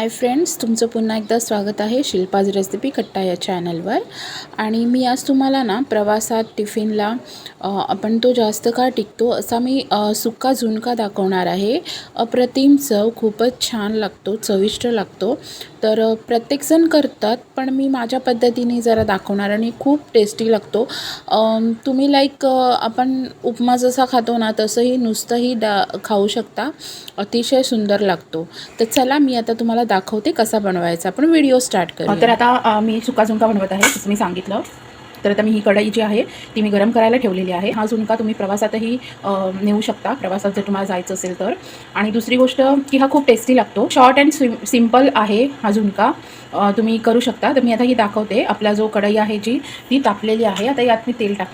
Hi friends तुमचं पुन्हा एकदा स्वागत आहे शिल्पाज रेसिपी कट्टा या चॅनलवर आणि मी आज तुम्हाला ना प्रवासात टिफिनला आपण तो जास्त काळ टिकतो असा मी सुका सुक्का झुणका दाखवणार आहे. अप्रतिम चव खूपच छान लागतो चविष्ट लागतो. तर प्रत्येकजण करतात पण मी माझ्या पद्धतीने जरा दाखवणार आणि खूप टेस्टी लागतो. तुम्ही लाईक आपण उपमा जसा खातो ना तसंही नुसतंही डा खाऊ शकता. अतिशय सुंदर लागतो. तर चला मी आता तुम्हाला दाखवते कसा बनवायचा. आपण व्हिडिओ स्टार्ट तर करू आता अ, मी सुका झुणका बनवत आहे मी सांगितलं. तर आता मी ही कढई जी आहे ती मी गरम करायला ठेवलेली आहे. हा झुणका तुम्ही प्रवासातही नेऊ शकता. प्रवासात जर तुम्हाला जायचं असेल तर. आणि दुसरी गोष्ट की हा खूप टेस्टी लागतो. शॉर्ट अँड सिम सिंपल आहे हा झुणका. तुम्ही करू शकता. तर मी आता ही दाखवते. आपला जो कढई आहे जी ती तापलेली आहे. आता यात मी तेल टाक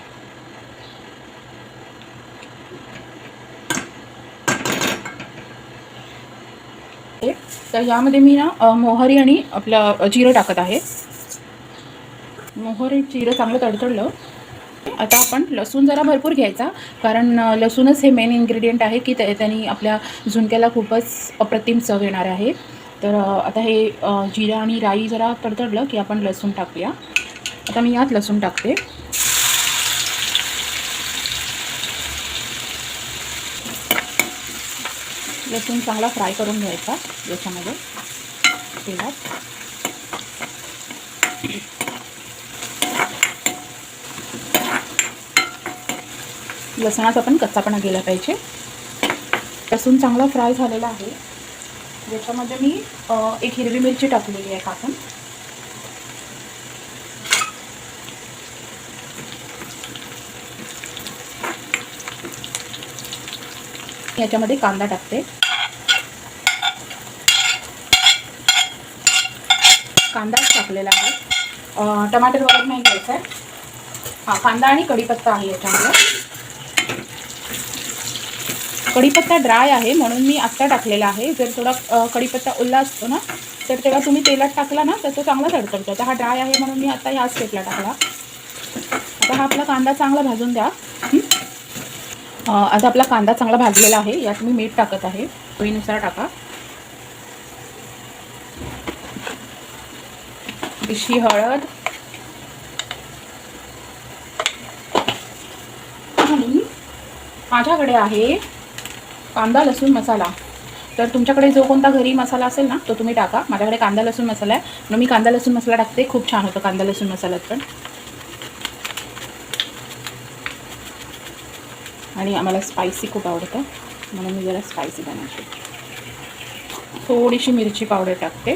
तर यामध्ये मी ना मोहरी आणि आपलं जिरं टाकत आहे. मोहरी जिरं चांगलं तडतडलं. आता आपण लसूण जरा भरपूर घ्यायचा कारण लसूणच हे मेन इन्ग्रेडियंट आहे की त्या- त्यांनी आपल्या झुणक्याला खूपच अप्रतिम चव येणार आहे. तर आता हे जिरं आणि राई जरा तडतडलं की आपण लसूण टाकूया. आता मी यात लसूण टाकते. लसूण चांगला फ्राय करून घ्यायचा याच्यामध्ये. तेलात. लसणाचा पण कच्चापणा गेला पाहिजे. लसूण चांगला फ्राय झालेला आहे. ज्याच्यामध्ये मी एक हिरवी मिरची टाकलेली आहे कापून. याच्यामध्ये कांदा टाकते. कांदाच टाकलेला आहे. टमाटर वगैरे नाही घ्यायचं आहे. हां कांदा आणि कढीपत्ता आहे याच्यामध्ये. कढीपत्ता ड्राय आहे म्हणून मी आत्ता टाकलेला आहे. जर थोडा कढीपत्ता ओला असतो ना तर तेव्हा तुम्ही तेलात टाकला ना तर तो चांगला तडतडतो आता हा ड्राय आहे म्हणून मी आता ह्या स्टेपला टाकला. आता हा आपला कांदा चांगला भाजून द्या. आता आपला कांदा चांगला भाजलेला आहे. यात मी मीठ टाकत आहे. चवीनुसार टाका. दिशी हळद. आणि माझ्याकडे आहे कांदा लसूण मसाला. तर तुमच्याकडे जो कोणता घरी मसाला असेल ना तो तुम्ही टाका. माझ्याकडे कांदा लसूण मसाला आहे. म्हणून मी कांदा लसूण मसाला टाकते. खूप छान होतं कांदा लसूण मसाल्यात पण. आणि आम्हाला स्पायसी खूप आवडतं. म्हणून मी जरा स्पायसी बनवते. थोडीशी मिरची पावडर टाकते.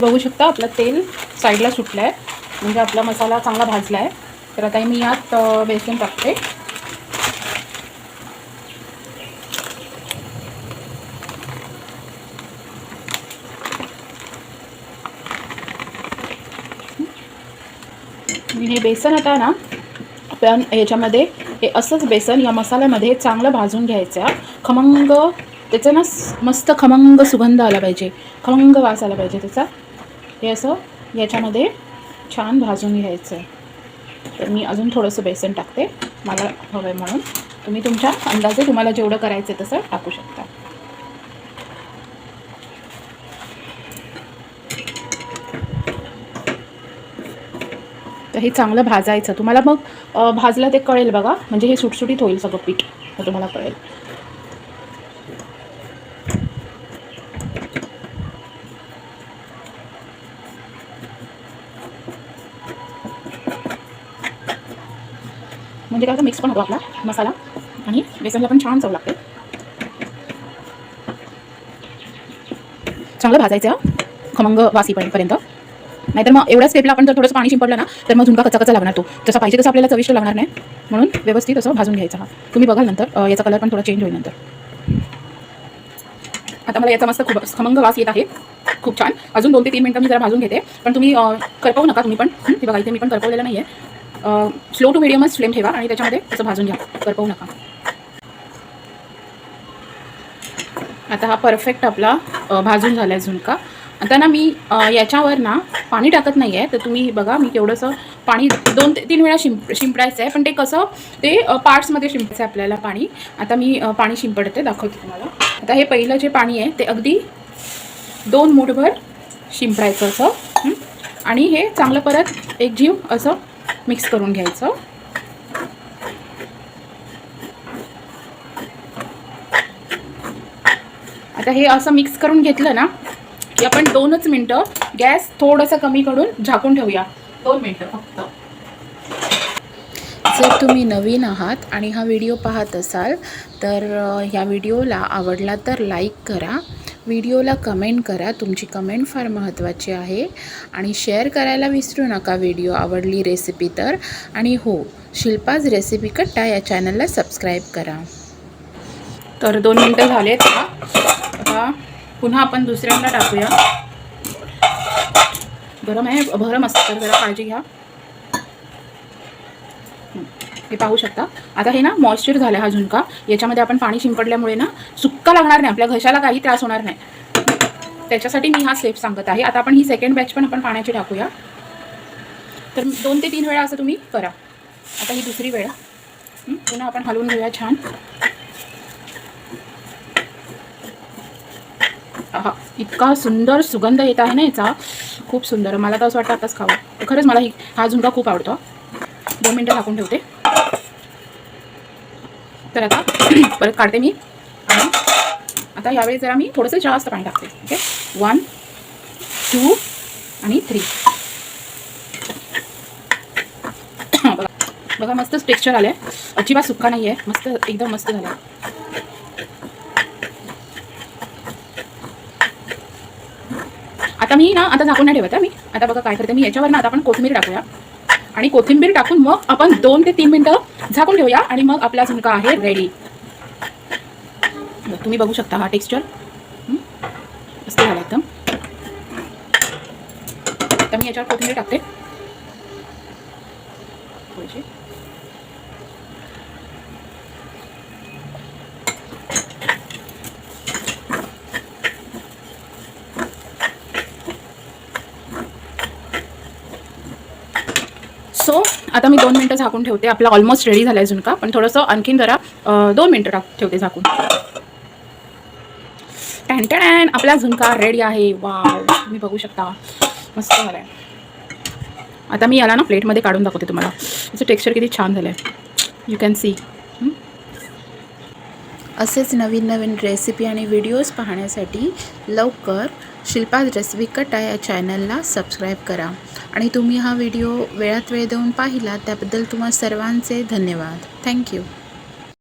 बघू शकता आपलं तेल साईडला सुटलं आहे म्हणजे आपला मसाला चांगला भाजला आहे तर आता मी यात बेसन टाकते. मी हे बेसन आता ना पण ह्याच्यामध्ये हे असंच बेसन या मसाल्यामध्ये चांगलं भाजून घ्यायचं खमंग त्याचा ना मस्त खमंग सुगंध आला पाहिजे. खमंग वास आला पाहिजे त्याचा. हे असं याच्यामध्ये छान भाजून घ्यायचं आहे. तर मी अजून थोडंसं बेसन टाकते. मला हवं आहे म्हणून. तुम्ही तुमच्या अंदाजे तुम्हाला जेवढं करायचं आहे तसं टाकू शकता. तर हे चांगलं भाजायचं. तुम्हाला मग भाजलं ते कळेल बघा. म्हणजे हे सुटसुटीत होईल सगळं पीठ. तर तुम्हाला कळेल. म्हणजे काय मिक्स पण होतो आपला मसाला. आणि बेसनला पण छान चव लागते. चांगलं भाजायचं खमंग वासीपर्यंत. नाहीतर मग एवढ्या स्टेपला आपण जर थोडंसं पाणी शिंपडलं ना तर मग झुणका कचा कचा लागणार तो. जसा पाहिजे तसं आपल्याला चविष्ट लागणार नाही. म्हणून व्यवस्थित असं भाजून घ्यायचा हा. तुम्ही बघाल नंतर याचा कलर पण थोडा चेंज होईल नंतर. आता मला याचा मस्त खूप खमंग वास येत आहे. खूप छान. अजून दोन ते तीन मिनटं मी जरा भाजून घेते. पण तुम्ही करपवू नका तुम्ही पण. हं, हे बघा इथे मी पण करपवलेलं नाही आहे स्लो टू मिडियमच फ्लेम ठेवा आणि त्याच्यामध्ये असं भाजून घ्या. करपवू नका. आता हा परफेक्ट आपला भाजून झाला आहे झुणका. आता ना मी याच्यावर ना पाणी टाकत नाही आहे तर तुम्ही बघा मी केवढंसं पाणी दोन ते तीन वेळा शिंप शिंपडायचं आहे पण ते कसं ते पार्ट्समध्ये शिंपायचं आहे आपल्याला पाणी. आता मी पाणी शिंपडते दाखवते तुम्हाला. आता हे पहिलं जे पाणी आहे ते अगदी दोन मुठभर शिंपडायचं असं आणि हे चांगलं परत एक जीव असं मिक्स करून घ्यायचं. आता हे असं मिक्स करून घेतलं ना की आपण दोनच मिनटं गॅस थोडंसं कमी करून झाकून ठेवूया. दोन मिनटं फक्त. जर तुम्ही नवीन आहात आणि हा व्हिडिओ पाहत असाल तर ह्या व्हिडिओला आवडला तर लाईक करा. व्हिडिओला कमेंट करा. तुमची कमेंट फार महत्त्वाची आहे. आणि शेअर करायला विसरू नका व्हिडिओ आवडली रेसिपी तर. आणि हो शिल्पाज रेसिपी कट्टा या चॅनलला सबस्क्राईब करा. तर दोन मिनटं झालेत. का पुन्हा आपण दुसऱ्यांदा टाकूया. गरम आहे भरम असतं तर जरा काळजी घ्या. हे पाहू शकता. आता हे ना मॉइश्चर झालं हा झुणका. याच्यामध्ये आपण पाणी शिंपडल्यामुळे ना सुक्का लागणार नाही. आपल्या घशाला काही त्रास होणार नाही. त्याच्यासाठी मी हा स्टेप सांगत आहे. आता आपण ही सेकंड बॅच पण आपण पाण्याची टाकूया. तर दोन ते तीन वेळा असं तुम्ही करा. आता ही दुसरी वेळा. पुन्हा आपण हलवून घेऊया छान. हा इतका सुंदर सुगंध येत आहे ना याचा खूप सुंदर. मला तर असं वाटतं आताच खावं. खरंच मला ही हा झुणका खूप आवडतो. दोन मिनटं टाकून ठेवते. तर आता परत काढते मी. आणि आता यावेळी जरा मी थोडंसं जास्त पाणी टाकते. ओके? वन टू आणि थ्री बघा बघा मस्तच टेक्स्चर आलं आहे अजिबात सुक्का नाही आहे मस्त एकदम मस्त झालं आहे आता मी ना आता झाकून नाही ठेवत मी. आता बघा काय करते मी. याच्यावर ना आता आपण कोथिंबीर टाकूया. आणि कोथिंबीर टाकून मग आपण दोन ते तीन मिनटं झाकून ठेवूया आणि मग आपला झुणका आहे रेडी तुम्ही बघू शकता हा टेक्स्चर मस्त झाला एकदम. आता मी याच्यावर कोथिंबीर टाकते थोडीशी सो आता मी दोन मिनटं झाकून ठेवते. आपला ऑलमोस्ट रेडी झाला आहे झुणका. पण थोडंसं आणखीन जरा दोन मिनटं टाक ठेवते झाकून. टॅन टॅन आपला झुणका रेडी आहे. वा तुम्ही बघू शकता. मस्त झाला आहे आता मी याला ना प्लेटमध्ये काढून दाखवते तुम्हाला. त्याचं टेक्स्चर किती छान झालं आहे यू कॅन सी असेच नवीन नवीन रेसिपी आणि व्हिडिओज पाहण्यासाठी लवकर शिल्पाज रेसिपी कट्टा या चॅनलला सबस्क्राईब करा. आणि तुम्ही हा व्हिडिओ वेळात वेळ देऊन पाहिला त्याबद्दल तुम्हा सर्वांचे धन्यवाद. थँक्यू